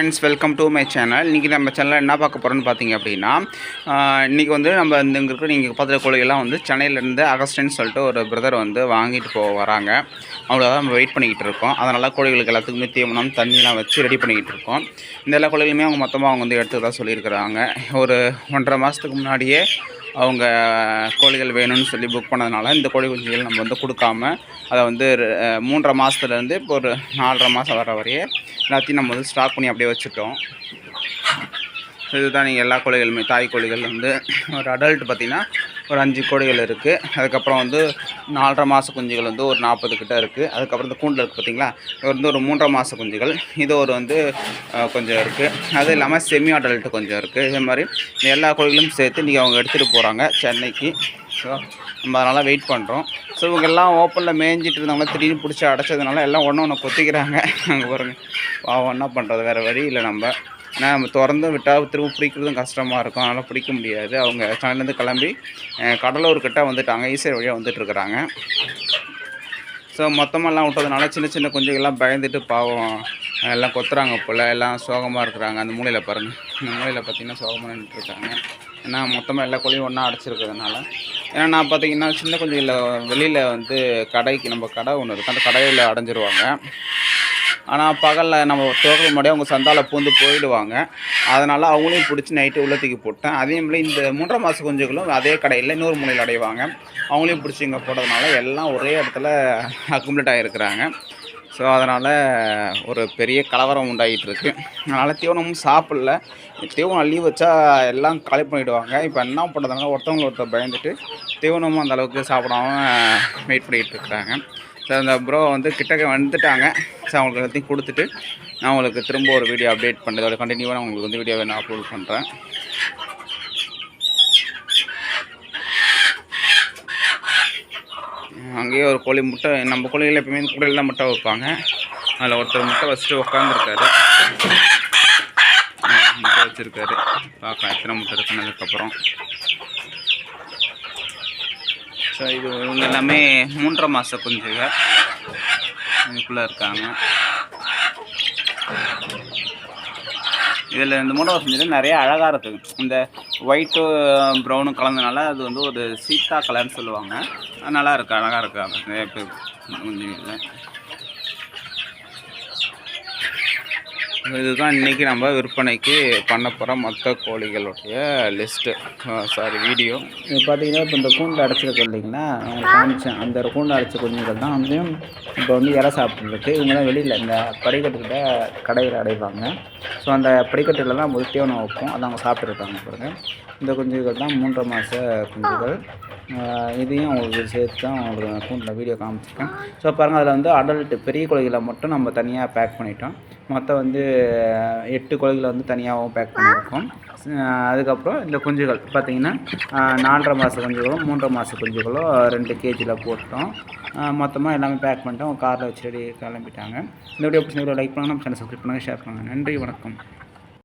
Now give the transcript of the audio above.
Friends welcome to my channel இன்றைக்கி நம்ம சேனலில் என்ன பார்க்க போகிறோன்னு பார்த்தீங்க அப்படின்னா இன்றைக்கி வந்து நம்ம இந்த இங்கே இருக்கிற நீங்கள் பார்த்துற கோழிகள்லாம் வந்து சென்னையிலேருந்து அகஸ்டின்னு சொல்லிட்டு ஒரு பிரதர் வந்து வாங்கிட்டு போக வராங்க. அவ்வளோதான் நம்ம வெயிட் பண்ணிக்கிட்டு இருக்கோம். அதனால் கோழிகளுக்கு எல்லாத்துக்குமே தீவனம் தண்ணிலாம் வச்சு ரெடி பண்ணிக்கிட்டு இருக்கோம். இந்த எல்லா கோழிகளுமே அவங்க மொத்தமாக அவங்க வந்து எடுத்துக்கிறதா சொல்லியிருக்கிறாங்க. ஒரு ஒன்றரை மாதத்துக்கு முன்னாடியே அவங்க கோழிகள் வேணும்னு சொல்லி புக் பண்ணதுனால இந்த கோழி குஞ்சுகள் நம்ம வந்து கொடுக்காம அதை வந்து மூன்றரை மாதத்துலேருந்து இப்போ ஒரு நாலரை மாதம் வர வரையே எல்லாத்தையும் நம்ம வந்து ஸ்டாக் பண்ணி அப்படியே வச்சுட்டோம். இதுதான் நீங்கள் எல்லா கோழிகளுமே தாய் கோழிகள் வந்து ஒரு அடல்ட் பார்த்திங்கன்னா ஒரு அஞ்சு கோழிகள் இருக்குது அதுக்கப்புறம் வந்து நாலரை மாத குஞ்சுகள் வந்து ஒரு நாற்பது கிட்டே இருக்குது அதுக்கப்புறம் இந்த கூண்டில் இருக்குது பார்த்திங்களா? இது வந்து ஒரு மூன்றரை மாத குஞ்சுகள். இது ஒரு வந்து கொஞ்சம் இருக்குது அது இல்லாமல் செமி அடல்ட் கொஞ்சம் இருக்குது இதே மாதிரி எல்லா கோழிகளும் சேர்த்து நீங்கள் அவங்க எடுத்துகிட்டு போகிறாங்க சென்னைக்கு. ஸோ நம்ம அதனால் வெயிட் பண்ணுறோம் ஸோ இவங்க எல்லாம் ஓப்பனில் மேய்ஞ்சிட்டு இருந்தவங்க திடீர்னு பிடிச்சி அடைச்சதுனால எல்லாம் ஒன்று ஒன்று கொத்திக்கிறாங்க. அங்கே பாருங்க. பாவம் என்ன பண்ணுறது வேறு வழி இல்லை நம்ம. ஏன்னா நம்ம திறந்து விட்டால் திரும்ப பிடிக்கிறதும் கஷ்டமாக இருக்கும். அதனால் பிடிக்க முடியாது. அவங்க சென்னையிலேருந்து கிளம்பி கடலூர்கிட்ட வந்துட்டாங்க. ஈஸியர் வழியாக வந்துட்டுருக்குறாங்க ஸோ மொத்தமாக எல்லாம் விட்டதுனால சின்ன சின்ன குஞ்சுகள்லாம் பயந்துட்டு பாவம் எல்லாம் கொத்துறாங்க போல். எல்லாம் சோகமாக இருக்கிறாங்க. அந்த மூலையில் பாருங்கள் இந்த மூலையில் பார்த்தீங்கன்னா சோகமாக நின்றுட்டுருக்காங்க ஏன்னா மொத்தமாக எல்லா கோழியும் ஒன்றா அடைச்சிருக்கிறதுனால. ஏன்னா நான் பார்த்தீங்கன்னா சின்ன குஞ்சுகளில் வெளியில் வந்து கடைக்கு நம்ம கடை ஒன்று இருக்குது அந்த கடையில் அடைஞ்சிருவாங்க. ஆனால் பகலில் நம்ம தோக்கிற முன்னாடியே அவங்க சந்தால பூந்து போயிடுவாங்க. அதனால் அவங்களையும் பிடிச்சி நைட்டு உள்ள தூக்கி போட்டேன். அதே மாதிரி இந்த மூன்றரை மாத குஞ்சுகளும் அதே கடையில் இன்னொரு மூலையில் அடைவாங்க. அவங்களையும் பிடிச்சி இங்கே போட்டதுனால எல்லாம் ஒரே இடத்துல அக்குமுலேட் ஆகிருக்கிறாங்க ஸோ அதனால் ஒரு பெரிய கலவரம் உண்டாகிட்டு இருக்கு அதனால் தீவனமும் சாப்பிடல. தீவனம் அள்ளி வச்சா எல்லாம் காலி பண்ணிவிடுவாங்க இப்போ என்ன பண்ணுறதுனால ஒருத்தவங்கள ஒருத்தர் பயந்துட்டு தீவனமும் அந்த அளவுக்கு சாப்பிடாம வெயிட் பண்ணிகிட்டு இருக்கிறாங்க. ஸோ அந்த ப்ரோ வந்து கிட்டக்க வந்துட்டாங்க. ஸோ அவங்களுக்கு எல்லாத்தையும் கொடுத்துட்டு நான் உங்களுக்கு திரும்ப ஒரு வீடியோ அப்டேட் பண்ணுறதோட கண்டினியூவாக நான் உங்களுக்கு வந்து வீடியோ வேணும் அப்லோட் பண்ணுறேன் அங்கேயே ஒரு கோழி முட்டை நம்ம கோழியில் எப்பயுமே கூடையில் தான் முட்டை வைப்பாங்க. அதில் ஒருத்தர் முட்டை வச்சுட்டு உட்காந்துருக்காரு முட்டை வச்சுருக்காரு. பார்க்கலாம் எத்தனை முட்டை இருக்குனதுக்கப்புறம். ஸோ இது இவங்க எல்லாமே மூன்றரை மாத குஞ்சுகள் இதுக்குள்ளே இருக்காங்க. இதில் இந்த மூணு செஞ்சது நிறைய அழகாக இருக்குது. இந்த ஒயிட்டு ப்ரௌனும் கலந்தனால அது வந்து ஒரு சீத்தா கலர்னு சொல்லுவாங்க. நல்லா இருக்குது அழகாக இருக்குது நிறைய பேர் குஞ்சுகளில் இதுதான் இன்றைக்கி நம்ம விற்பனைக்கு பண்ண போகிற மொத்த கோழிகளுடைய லிஸ்ட்டு சாரி வீடியோ இது பார்த்தீங்கன்னா இப்போ இந்த கூண்டு அடைச்சிருக்கு இல்லைங்களா நான் காமிச்சேன். அந்த கூண்டு அடைச்ச குஞ்சுகள் தான் வந்து இப்போ வந்து இறை சாப்பிட்ருக்கு இவங்க தான் வெளியில் இந்த படிக்கட்டுக்கிட்ட கடையில் அடைவாங்க. ஸோ அந்த படிக்கட்டில் தான் முதல் தீவனம் வைப்போம். அதை அவங்க சாப்பிட்ருக்காங்க பாருங்கள் இந்த குஞ்சுகள் தான் மூன்றரை மாத குஞ்சுகள். இதையும் அவங்களுக்கு சேர்த்து தான் அவங்களுக்கு அக்கௌண்ட்டில் வீடியோ காமிச்சிருக்கேன். ஸோ பாருங்கள் அதில் வந்து அடல்ட் பெரிய கோழிகளை மட்டும் நம்ம தனியாக பேக் பண்ணிட்டோம். மொத்தம் வந்து எட்டு கோழிகளை வந்து தனியாகவும் பேக் பண்ணியிருக்கோம். அதுக்கப்புறம் இந்த குஞ்சுகள் பார்த்திங்கன்னா நாலரை மாத குஞ்சுகளும் மூன்றரை மாத குஞ்சுகளும் ரெண்டு கேஜியில் போட்டோம். மொத்தமாக எல்லாமே பேக் பண்ணிட்டோம். காரில் வச்சு ரெடி கிளம்பிட்டாங்க. இந்த வீடியோ பிடிச்ச வீடியோ லைக் பண்ணுங்கள் நம்ம சேனல் சப்ஸ்கிரைப் பண்ணுங்கள் ஷேர் பண்ணுங்கள் நன்றி வணக்கம்.